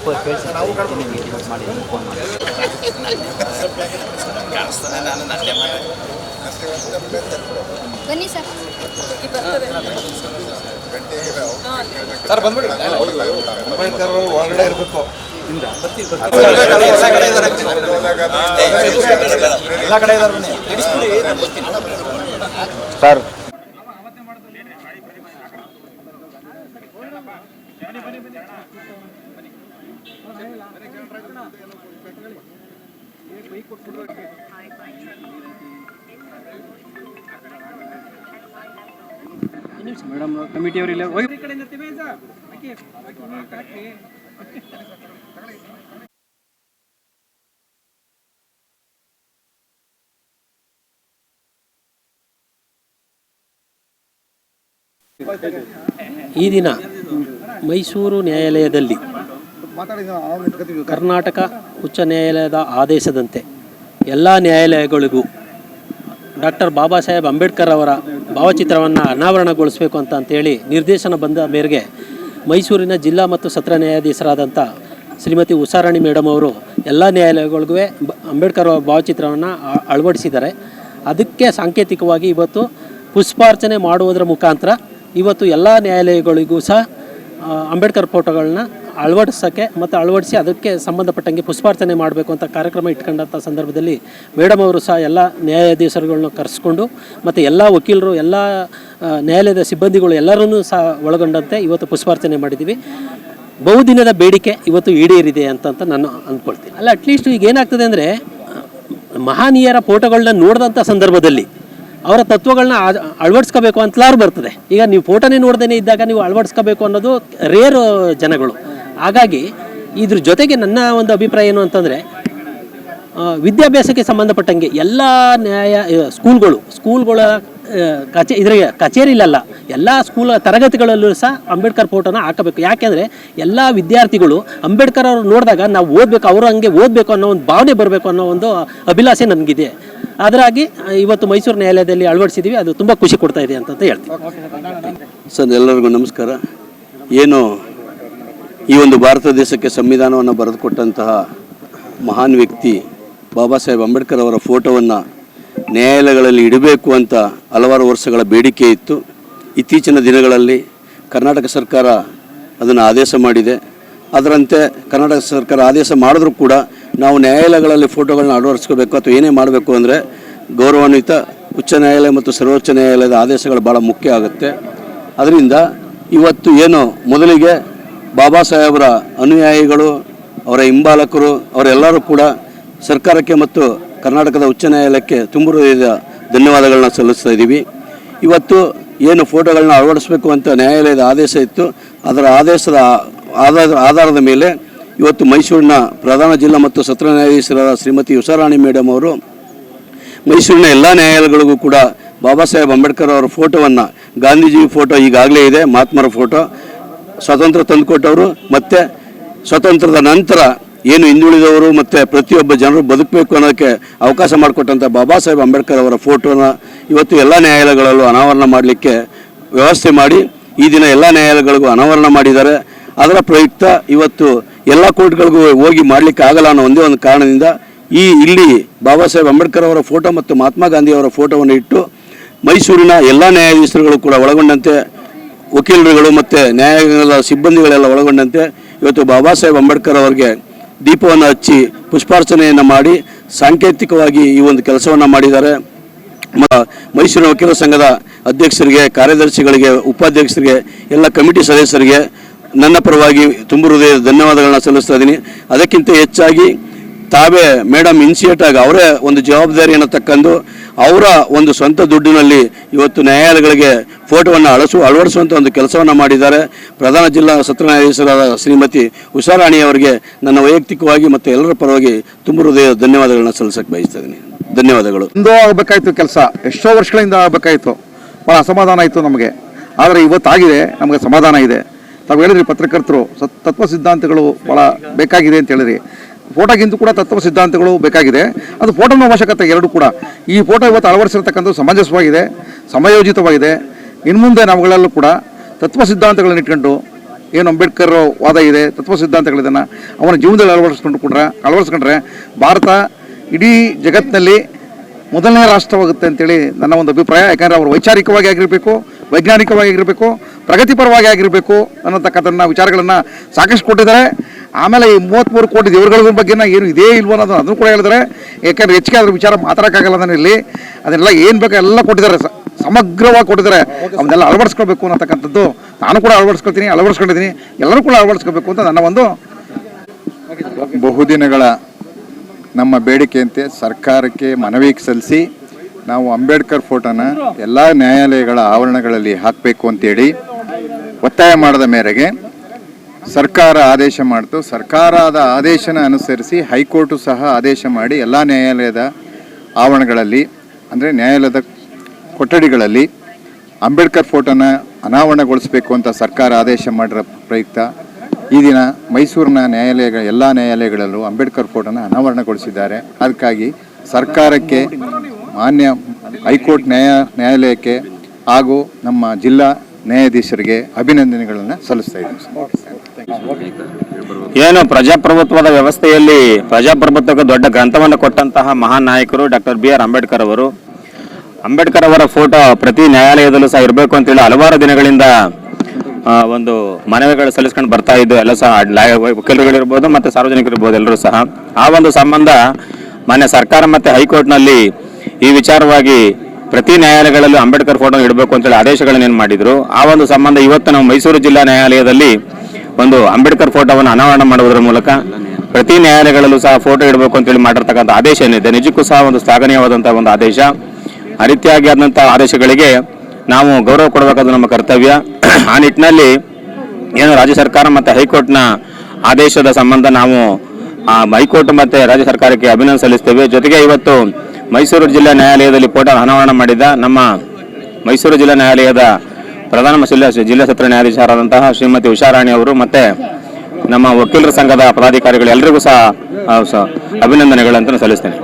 ತಪ್ಪು ಕೇಳಿಸಿ ಮಾಡಿದ್ದೀನಿ ಫೋನ್ ಮಾಡಿ ಬನ್ನಿ ಸರ್. ಬಂದ್ಬಿಡಿ. ಒಳಗಡೆ ಇರಬೇಕು ಎಲ್ಲ ಕಡೆ ಇದ್ದಾರೆ ಸರ್ ಮೇಡಮ್ ಕಮಿಟಿಯವರು ಇಲ್ಲ. ಈ ದಿನ ಮೈಸೂರು ನ್ಯಾಯಾಲಯದಲ್ಲಿ ಕರ್ನಾಟಕ ಉಚ್ಚ ನ್ಯಾಯಾಲಯದ ಆದೇಶದಂತೆ ಎಲ್ಲ ನ್ಯಾಯಾಲಯಗಳಿಗೂ ಡಾಕ್ಟರ್ ಬಾಬಾ ಸಾಹೇಬ್ ಅಂಬೇಡ್ಕರ್ ಅವರ ಭಾವಚಿತ್ರವನ್ನು ಅನಾವರಣಗೊಳಿಸಬೇಕು ಅಂತ ಅಂತೇಳಿ ನಿರ್ದೇಶನ ಬಂದ ಮೇರೆಗೆ ಮೈಸೂರಿನ ಜಿಲ್ಲಾ ಮತ್ತು ಸತ್ರ ನ್ಯಾಯಾಧೀಶರಾದಂಥ ಶ್ರೀಮತಿ ಉಷಾರಾಣಿ ಮೇಡಮ್ ಅವರು ಎಲ್ಲ ನ್ಯಾಯಾಲಯಗಳಿಗೂ ಅಂಬೇಡ್ಕರ್ ಅವರ ಭಾವಚಿತ್ರವನ್ನು ಅಳವಡಿಸಿದ್ದಾರೆ. ಅದಕ್ಕೆ ಸಾಂಕೇತಿಕವಾಗಿ ಇವತ್ತು ಪುಷ್ಪಾರ್ಚನೆ ಮಾಡುವುದರ ಮುಖಾಂತರ ಇವತ್ತು ಎಲ್ಲ ನ್ಯಾಯಾಲಯಗಳಿಗೂ ಸಹ ಅಂಬೇಡ್ಕರ್ ಫೋಟೋಗಳನ್ನ ಅಳವಡಿಸೋಕ್ಕೆ ಮತ್ತು ಅಳವಡಿಸಿ ಅದಕ್ಕೆ ಸಂಬಂಧಪಟ್ಟಂಗೆ ಪುಷ್ಪಾರ್ಚನೆ ಮಾಡಬೇಕು ಅಂತ ಕಾರ್ಯಕ್ರಮ ಇಟ್ಕೊಂಡಂಥ ಸಂದರ್ಭದಲ್ಲಿ ಮೇಡಮ್ ಅವರು ಸಹ ಎಲ್ಲ ನ್ಯಾಯಾಧೀಶರುಗಳನ್ನ ಕರೆಸ್ಕೊಂಡು ಮತ್ತು ಎಲ್ಲ ವಕೀಲರು, ಎಲ್ಲ ನ್ಯಾಯಾಲಯದ ಸಿಬ್ಬಂದಿಗಳು ಎಲ್ಲರನ್ನೂ ಸಹ ಒಳಗೊಂಡಂತೆ ಇವತ್ತು ಪುಷ್ಪಾರ್ಚನೆ ಮಾಡಿದ್ದೀವಿ. ಬಹುದಿನದ ಬೇಡಿಕೆ ಇವತ್ತು ಈಡೇರಿದೆ ಅಂತಂತ ನಾನು ಅಂದ್ಕೊಳ್ತೀನಿ. ಅಲ್ಲ ಅಟ್ಲೀಸ್ಟ್ ಈಗ ಏನಾಗ್ತದೆ ಅಂದರೆ, ಮಹಾನೀಯರ ಫೋಟೋಗಳನ್ನ ನೋಡಿದಂಥ ಸಂದರ್ಭದಲ್ಲಿ ಅವರ ತತ್ವಗಳನ್ನ ಅಳವಡಿಸ್ಕೋಬೇಕು ಅಂತಲಾರು ಬರ್ತದೆ. ಈಗ ನೀವು ಫೋಟೋನೇ ನೋಡ್ದೇ ಇದ್ದಾಗ ನೀವು ಅಳವಡಿಸ್ಕೋಬೇಕು ಅನ್ನೋದು ರೇರ್ ಜನಗಳು. ಹಾಗಾಗಿ ಇದ್ರ ಜೊತೆಗೆ ನನ್ನ ಒಂದು ಅಭಿಪ್ರಾಯ ಏನು ಅಂತಂದರೆ ವಿದ್ಯಾಭ್ಯಾಸಕ್ಕೆ ಸಂಬಂಧಪಟ್ಟಂಗೆ ಎಲ್ಲ ನ್ಯಾಯ ಸ್ಕೂಲ್ಗಳು, ಸ್ಕೂಲ್ಗಳ ಕಚೇ ಕಚೇರಿ ಕಚೇರಿಲಲ್ಲ ಎಲ್ಲ ಸ್ಕೂಲ್ ತರಗತಿಗಳಲ್ಲೂ ಸಹ ಅಂಬೇಡ್ಕರ್ ಫೋಟೋನ ಹಾಕಬೇಕು. ಯಾಕೆಂದರೆ ಎಲ್ಲ ವಿದ್ಯಾರ್ಥಿಗಳು ಅಂಬೇಡ್ಕರ್ ಅವ್ರು ನೋಡಿದಾಗ ನಾವು ಓದಬೇಕು, ಅವರು ಹಂಗೆ ಓದಬೇಕು ಅನ್ನೋ ಒಂದು ಭಾವನೆ ಬರಬೇಕು ಅನ್ನೋ ಒಂದು ಅಭಿಲಾಷೆ ನನಗಿದೆ ಅದರಾಗಿ ಇವತ್ತು ಮೈಸೂರು ನ್ಯಾಯಾಲಯದಲ್ಲಿ ಅಳವಡಿಸಿದ್ದೀವಿ ಅದು ತುಂಬ ಖುಷಿ ಕೊಡ್ತಾ ಇದೆ ಅಂತ ಹೇಳ್ತೀನಿ ಸರ್, ಎಲ್ಲರಿಗೂ ನಮಸ್ಕಾರ. ಏನು ಈ ಒಂದು ಭಾರತ ದೇಶಕ್ಕೆ ಸಂವಿಧಾನವನ್ನು ಬರೆದುಕೊಟ್ಟಂತಹ ಮಹಾನ್ ವ್ಯಕ್ತಿ ಬಾಬಾ ಸಾಹೇಬ್ ಅಂಬೇಡ್ಕರ್ ಅವರ ಫೋಟೋವನ್ನು ನ್ಯಾಯಾಲಯಗಳಲ್ಲಿ ಇಡಬೇಕು ಅಂತ ಹಲವಾರು ವರ್ಷಗಳ ಬೇಡಿಕೆ ಇತ್ತು. ಇತ್ತೀಚಿನ ದಿನಗಳಲ್ಲಿ ಕರ್ನಾಟಕ ಸರ್ಕಾರ ಅದನ್ನು ಆದೇಶ ಮಾಡಿದೆ. ಅದರಂತೆ ಕರ್ನಾಟಕ ಸರ್ಕಾರ ಆದೇಶ ಮಾಡಿದ್ರೂ ಕೂಡ ನಾವು ನ್ಯಾಯಾಲಯಗಳಲ್ಲಿ ಫೋಟೋಗಳನ್ನ ಅಳವಡಿಸ್ಕೋಬೇಕು ಅಥವಾ ಏನೇ ಮಾಡಬೇಕು ಅಂದರೆ ಗೌರವಾನ್ವಿತ ಉಚ್ಚ ನ್ಯಾಯಾಲಯ ಮತ್ತು ಸರ್ವೋಚ್ಚ ನ್ಯಾಯಾಲಯದ ಆದೇಶಗಳು ಭಾಳ ಮುಖ್ಯ ಆಗುತ್ತೆ. ಅದರಿಂದ ಇವತ್ತು ಏನು ಮೊದಲಿಗೆ ಬಾಬಾ ಸಾಹೇಬರ ಅನುಯಾಯಿಗಳು, ಅವರ ಹಿಂಬಾಲಕರು, ಅವರೆಲ್ಲರೂ ಕೂಡ ಸರ್ಕಾರಕ್ಕೆ ಮತ್ತು ಕರ್ನಾಟಕದ ಉಚ್ಚ ನ್ಯಾಯಾಲಯಕ್ಕೆ ತುಂಬ ಧನ್ಯವಾದಗಳನ್ನ ಸಲ್ಲಿಸ್ತಾ ಇದ್ದೀವಿ. ಇವತ್ತು ಏನು ಫೋಟೋಗಳನ್ನ ಅಳವಡಿಸಬೇಕು ಅಂತ ನ್ಯಾಯಾಲಯದ ಆದೇಶ ಇತ್ತು. ಅದರ ಆದೇಶದ ಆಧಾರ ಆಧಾರದ ಮೇಲೆ ಇವತ್ತು ಮೈಸೂರಿನ ಪ್ರಧಾನ ಜಿಲ್ಲಾ ಮತ್ತು ಸತ್ರ ನ್ಯಾಯಾಧೀಶರಾದ ಶ್ರೀಮತಿ ಉಷಾರಾಣಿ ಮೇಡಮ್ ಅವರು ಮೈಸೂರಿನ ಎಲ್ಲ ನ್ಯಾಯಾಲಯಗಳಿಗೂ ಕೂಡ ಬಾಬಾ ಸಾಹೇಬ್ ಅಂಬೇಡ್ಕರ್ ಅವರ ಫೋಟೋವನ್ನು ಗಾಂಧೀಜಿ ಫೋಟೋ ಈಗಾಗಲೇ ಇದೆ, ಮಹಾತ್ಮರ ಫೋಟೋ. ಸ್ವಾತಂತ್ರ್ಯ ತಂದುಕೊಟ್ಟವರು, ಮತ್ತು ಸ್ವಾತಂತ್ರ್ಯದ ನಂತರ ಏನು ಹಿಂದುಳಿದವರು, ಮತ್ತು ಪ್ರತಿಯೊಬ್ಬ ಜನರು ಬದುಕಬೇಕು ಅನ್ನೋಕ್ಕೆ ಅವಕಾಶ ಮಾಡಿಕೊಟ್ಟಂಥ ಬಾಬಾ ಸಾಹೇಬ್ ಅಂಬೇಡ್ಕರ್ ಅವರ ಫೋಟೋನ ಇವತ್ತು ಎಲ್ಲ ನ್ಯಾಯಾಲಯಗಳಲ್ಲೂ ಅನಾವರಣ ಮಾಡಲಿಕ್ಕೆ ವ್ಯವಸ್ಥೆ ಮಾಡಿ ಈ ದಿನ ಎಲ್ಲ ನ್ಯಾಯಾಲಯಗಳಿಗೂ ಅನಾವರಣ ಮಾಡಿದ್ದಾರೆ. ಅದರ ಪ್ರಯುಕ್ತ ಇವತ್ತು ಎಲ್ಲ ಕೋರ್ಟ್ಗಳಿಗೂ ಹೋಗಿ ಮಾಡಲಿಕ್ಕೆ ಆಗಲ್ಲ ಅನ್ನೋ ಒಂದೇ ಒಂದು ಕಾರಣದಿಂದ ಈ ಇಲ್ಲಿ ಬಾಬಾ ಸಾಹೇಬ್ ಅಂಬೇಡ್ಕರ್ ಅವರ ಫೋಟೋ ಮತ್ತು ಮಹಾತ್ಮ ಗಾಂಧಿ ಅವರ ಫೋಟೋವನ್ನು ಇಟ್ಟು ಮೈಸೂರಿನ ಎಲ್ಲ ನ್ಯಾಯಾಧೀಶರುಗಳು ಕೂಡ ಒಳಗೊಂಡಂತೆ ವಕೀಲರುಗಳು ಮತ್ತು ನ್ಯಾಯಾಲಯಗಳ ಸಿಬ್ಬಂದಿಗಳೆಲ್ಲ ಒಳಗೊಂಡಂತೆ ಇವತ್ತು ಬಾಬಾ ಸಾಹೇಬ್ ಅಂಬೇಡ್ಕರ್ ಅವರಿಗೆ ದೀಪವನ್ನು ಹಚ್ಚಿ ಪುಷ್ಪಾರ್ಚನೆಯನ್ನು ಮಾಡಿ ಸಾಂಕೇತಿಕವಾಗಿ ಈ ಒಂದು ಕೆಲಸವನ್ನು ಮಾಡಿದ್ದಾರೆ. ಮೈಸೂರಿನ ಮೈಸೂರು ವಕೀಲರ ಸಂಘದ ಅಧ್ಯಕ್ಷರಿಗೆ, ಕಾರ್ಯದರ್ಶಿಗಳಿಗೆ, ಉಪಾಧ್ಯಕ್ಷರಿಗೆ, ಎಲ್ಲ ಕಮಿಟಿ ಸದಸ್ಯರಿಗೆ ನನ್ನ ಪರವಾಗಿ ತುಂಬ ಹೃದಯದ ಧನ್ಯವಾದಗಳನ್ನ ಸಲ್ಲಿಸ್ತಾ ಇದ್ದೀನಿ. ಅದಕ್ಕಿಂತ ಹೆಚ್ಚಾಗಿ ತಾವೇ ಮೇಡಮ್ ಇನ್ಸಿಯೇಟ್ ಆಗಿ ಅವರೇ ಒಂದು ಜವಾಬ್ದಾರಿಯನ್ನು ತಕ್ಕಂಡು ಅವರ ಒಂದು ಸ್ವಂತ ದುಡ್ಡಿನಲ್ಲಿ ಇವತ್ತು ನ್ಯಾಯಾಲಯಗಳಿಗೆ ಫೋಟೋವನ್ನು ಅಳಸು ಅಳವಡಿಸುವಂಥ ಒಂದು ಕೆಲಸವನ್ನು ಮಾಡಿದ್ದಾರೆ. ಪ್ರಧಾನ ಜಿಲ್ಲಾ ಸತ್ರ ನ್ಯಾಯಾಧೀಶರಾದ ಶ್ರೀಮತಿ ಅವರಿಗೆ ನನ್ನ ವೈಯಕ್ತಿಕವಾಗಿ ಮತ್ತು ಎಲ್ಲರ ಪರವಾಗಿ ತುಂಬ ಹೃದಯ ಧನ್ಯವಾದಗಳನ್ನ ಸಲ್ಲಿಸಕ್ಕೆ ಬಯಸ್ತಿದ್ದೀನಿ. ಧನ್ಯವಾದಗಳು. ಇಂದು ಆಗಬೇಕಾಯಿತು ಕೆಲಸ. ಎಷ್ಟೋ ವರ್ಷಗಳಿಂದ ಆಗಬೇಕಾಯಿತು. ಭಾಳ ಅಸಮಾಧಾನ ಆಯಿತು ನಮಗೆ. ಆದರೆ ಇವತ್ತಾಗಿದೆ, ನಮಗೆ ಸಮಾಧಾನ ಇದೆ. ತಾವು ಹೇಳಿದ್ರಿ ಪತ್ರಕರ್ತರು ತತ್ವ ಸಿದ್ಧಾಂತಗಳು ಭಾಳ ಬೇಕಾಗಿದೆ ಅಂತ ಹೇಳಿದ್ರಿ. ಫೋಟೋಗಿಂತ ಕೂಡ ತತ್ವ ಸಿದ್ಧಾಂತಗಳು ಬೇಕಾಗಿದೆ. ಅದು ಫೋಟೋನ ಅವಶ್ಯಕತೆ ಎರಡು ಕೂಡ. ಈ ಫೋಟೋ ಇವತ್ತು ಅಳವಡಿಸಿರ್ತಕ್ಕಂಥದ್ದು ಸಮಂಜಸವಾಗಿದೆ, ಸಮಯೋಚಿತವಾಗಿದೆ. ಇನ್ನು ಮುಂದೆ ನಮಗಳಲ್ಲೂ ಕೂಡ ತತ್ವ ಸಿದ್ಧಾಂತಗಳನ್ನ ಇಟ್ಕೊಂಡು ಏನು ಅಂಬೇಡ್ಕರ್ ವಾದ ಇದೆ, ತತ್ವ ಸಿದ್ಧಾಂತಗಳಿದನ್ನು ಅವನ ಜೀವನದಲ್ಲಿ ಅಳವಡಿಸ್ಕೊಂಡು ಕೂಡ, ಅಳವಡಿಸ್ಕೊಂಡ್ರೆ ಭಾರತ ಇಡೀ ಜಗತ್ತಿನಲ್ಲಿ ಮೊದಲನೇ ರಾಷ್ಟ್ರವಾಗುತ್ತೆ ಅಂತೇಳಿ ನನ್ನ ಒಂದು ಅಭಿಪ್ರಾಯ. ಯಾಕಂದರೆ ಅವರು ವೈಚಾರಿಕವಾಗಿ ಆಗಿರಬೇಕು, ವೈಜ್ಞಾನಿಕವಾಗಿ ಆಗಿರಬೇಕು, ಪ್ರಗತಿಪರವಾಗಿ ಆಗಿರಬೇಕು ಅನ್ನತಕ್ಕಂಥ ವಿಚಾರಗಳನ್ನು ಸಾಕಷ್ಟು ಕೊಟ್ಟಿದ್ದಾರೆ. ಆಮೇಲೆ ಈ ಮೂವತ್ತ್ಮೂರು ಕೋಟಿ ದೇವರುಗಳ ಬಗ್ಗೆ ಏನು ಇದೇ ಇಲ್ವೋ ಅನ್ನೋದು ಅದನ್ನು ಕೂಡ ಹೇಳಿದ್ದಾರೆ. ಯಾಕಂದ್ರೆ ಹೆಚ್ಚಿಗೆ ಅದ್ರ ವಿಚಾರ ಮಾತಾಡೋಕ್ಕಾಗಲ್ಲ ನಾನು ಇಲ್ಲಿ ಅದನ್ನೆಲ್ಲ ಏನು ಬೇಕೋ ಎಲ್ಲ ಕೊಟ್ಟಿದ್ದಾರೆ ಸ- ಸಮಗ್ರವಾಗಿ ಕೊಟ್ಟಿದ್ದಾರೆ. ಅವನ್ನೆಲ್ಲ ಅಳವಡಿಸ್ಕೊಳ್ಬೇಕು ಅನ್ನತಕ್ಕಂಥದ್ದು ನಾನು ಕೂಡ ಅಳವಡಿಸ್ಕೊಳ್ತೀನಿ, ಅಳವಡಿಸ್ಕೊಂಡಿದ್ದೀನಿ. ಎಲ್ಲರೂ ಕೂಡ ಅಳವಡಿಸ್ಕೋಬೇಕು ಅಂತ ನನ್ನ ಒಂದು ಬಹುದಿನಗಳ ನಮ್ಮ ಬೇಡಿಕೆಯಂತೆ ಸರ್ಕಾರಕ್ಕೆ ಮನವಿ ಸಲ್ಲಿಸಿ ನಾವು ಅಂಬೇಡ್ಕರ್ ಫೋಟೋನ ಎಲ್ಲ ನ್ಯಾಯಾಲಯಗಳ ಆವರಣಗಳಲ್ಲಿ ಹಾಕಬೇಕು ಅಂತೇಳಿ ಒತ್ತಾಯ ಮಾಡಿದ ಮೇರೆಗೆ ಸರ್ಕಾರ ಆದೇಶ ಮಾಡಿತು. ಸರ್ಕಾರದ ಆದೇಶನ ಅನುಸರಿಸಿ ಹೈಕೋರ್ಟು ಸಹ ಆದೇಶ ಮಾಡಿ ಎಲ್ಲ ನ್ಯಾಯಾಲಯದ ಆವರಣಗಳಲ್ಲಿ, ಅಂದರೆ ನ್ಯಾಯಾಲಯದ ಕೊಠಡಿಗಳಲ್ಲಿ ಅಂಬೇಡ್ಕರ್ ಫೋಟೋನ ಅನಾವರಣಗೊಳಿಸಬೇಕು ಅಂತ ಸರ್ಕಾರ ಆದೇಶ ಮಾಡಿರೋ ಪ್ರಯುಕ್ತ, ಈ ದಿನ ಮೈಸೂರಿನ ನ್ಯಾಯಾಲಯಗಳ ಎಲ್ಲ ನ್ಯಾಯಾಲಯಗಳಲ್ಲೂ ಅಂಬೇಡ್ಕರ್ ಫೋಟೋನ ಅನಾವರಣಗೊಳಿಸಿದ್ದಾರೆ. ಅದಕ್ಕಾಗಿ ಸರ್ಕಾರಕ್ಕೆ ಮಾನ್ಯ ಹೈಕೋರ್ಟ್ ನ್ಯಾಯ, ನ್ಯಾಯಾಲಯಕ್ಕೆ ಹಾಗೂ ನಮ್ಮ ಜಿಲ್ಲಾ ನ್ಯಾಯಾಧೀಶರಿಗೆ ಅಭಿನಂದನೆಗಳನ್ನು ಸಲ್ಲಿಸ್ತಾ ಇದ್ದೀನಿ. ಏನು ಪ್ರಜಾಪ್ರಭುತ್ವದ ವ್ಯವಸ್ಥೆಯಲ್ಲಿ ಪ್ರಜಾಪ್ರಭುತ್ವಕ್ಕೆ ದೊಡ್ಡ ಗ್ರಂಥವನ್ನು ಕೊಟ್ಟಂತಹ ಮಹಾನ್ ನಾಯಕರು ಡಾಕ್ಟರ್ ಬಿ ಆರ್ ಅಂಬೇಡ್ಕರ್ ಅವರು. ಅಂಬೇಡ್ಕರ್ ಅವರ ಫೋಟೋ ಪ್ರತಿ ನ್ಯಾಯಾಲಯದಲ್ಲೂ ಸಹ ಇರಬೇಕು ಅಂತೇಳಿ ಹಲವಾರು ದಿನಗಳಿಂದ ಒಂದು ಮನವಿಗಳು ಸಲ್ಲಿಸ್ಕೊಂಡು ಬರ್ತಾ ಇದ್ದು, ಎಲ್ಲ ಸಹ ವಕೀಲರುಗಳಿರ್ಬೋದು ಮತ್ತು ಸಾರ್ವಜನಿಕರಿರ್ಬೋದು ಎಲ್ಲರೂ ಸಹ. ಆ ಒಂದು ಸಂಬಂಧ ಮಾನ್ಯ ಸರ್ಕಾರ ಮತ್ತು ಹೈಕೋರ್ಟ್ನಲ್ಲಿ ಈ ವಿಚಾರವಾಗಿ ಪ್ರತಿ ನ್ಯಾಯಾಲಯಗಳಲ್ಲೂ ಅಂಬೇಡ್ಕರ್ ಫೋಟೋ ಇಡಬೇಕು ಅಂತೇಳಿ ಆದೇಶಗಳನ್ನು ಏನು ಮಾಡಿದರು. ಆ ಒಂದು ಸಂಬಂಧ ಇವತ್ತು ನಾವು ಮೈಸೂರು ಜಿಲ್ಲಾ ನ್ಯಾಯಾಲಯದಲ್ಲಿ ಒಂದು ಅಂಬೇಡ್ಕರ್ ಫೋಟೋವನ್ನು ಅನಾವರಣ ಮಾಡುವುದರ ಮೂಲಕ ಪ್ರತಿ ನ್ಯಾಯಾಲಯಗಳಲ್ಲೂ ಸಹ ಫೋಟೋ ಇಡಬೇಕು ಅಂತೇಳಿ ಮಾಡಿರ್ತಕ್ಕಂಥ ಆದೇಶ ಏನಿದೆ. ನಿಜಕ್ಕೂ ಸಹ ಒಂದು ಶ್ಲಾಘನೀಯವಾದಂಥ ಒಂದು ಆದೇಶ. ಆ ರೀತಿಯಾಗಿ ಆದಂಥ ಆದೇಶಗಳಿಗೆ ನಾವು ಗೌರವ ಕೊಡಬೇಕಾದ ನಮ್ಮ ಕರ್ತವ್ಯ. ಆ ನಿಟ್ಟಿನಲ್ಲಿ ಏನು ರಾಜ್ಯ ಸರ್ಕಾರ ಮತ್ತು ಹೈಕೋರ್ಟ್ನ ಆದೇಶದ ಸಂಬಂಧ ನಾವು ಹೈಕೋರ್ಟ್ ಮತ್ತು ರಾಜ್ಯ ಸರ್ಕಾರಕ್ಕೆ ಅಭಿನಂದನೆ ಸಲ್ಲಿಸ್ತೇವೆ. ಜೊತೆಗೆ ಇವತ್ತು ಮೈಸೂರು ಜಿಲ್ಲಾ ನ್ಯಾಯಾಲಯದಲ್ಲಿ ಪೋಟ ಅನಾವರಣ ಮಾಡಿದ ನಮ್ಮ ಮೈಸೂರು ಜಿಲ್ಲಾ ನ್ಯಾಯಾಲಯದ ಪ್ರಧಾನ ಜಿಲ್ಲಾ ಜಿಲ್ಲಾ ಸತ್ರ ನ್ಯಾಯಾಧೀಶರಾದಂತಹ ಶ್ರೀಮತಿ ಉಷಾರಾಣಿ ಅವರು ಮತ್ತೆ ನಮ್ಮ ವಕೀಲರ ಸಂಘದ ಪದಾಧಿಕಾರಿಗಳು ಎಲ್ಲರಿಗೂ ಸಹ ಅಭಿನಂದನೆಗಳಂತ ಸಲ್ಲಿಸ್ತೇನೆ.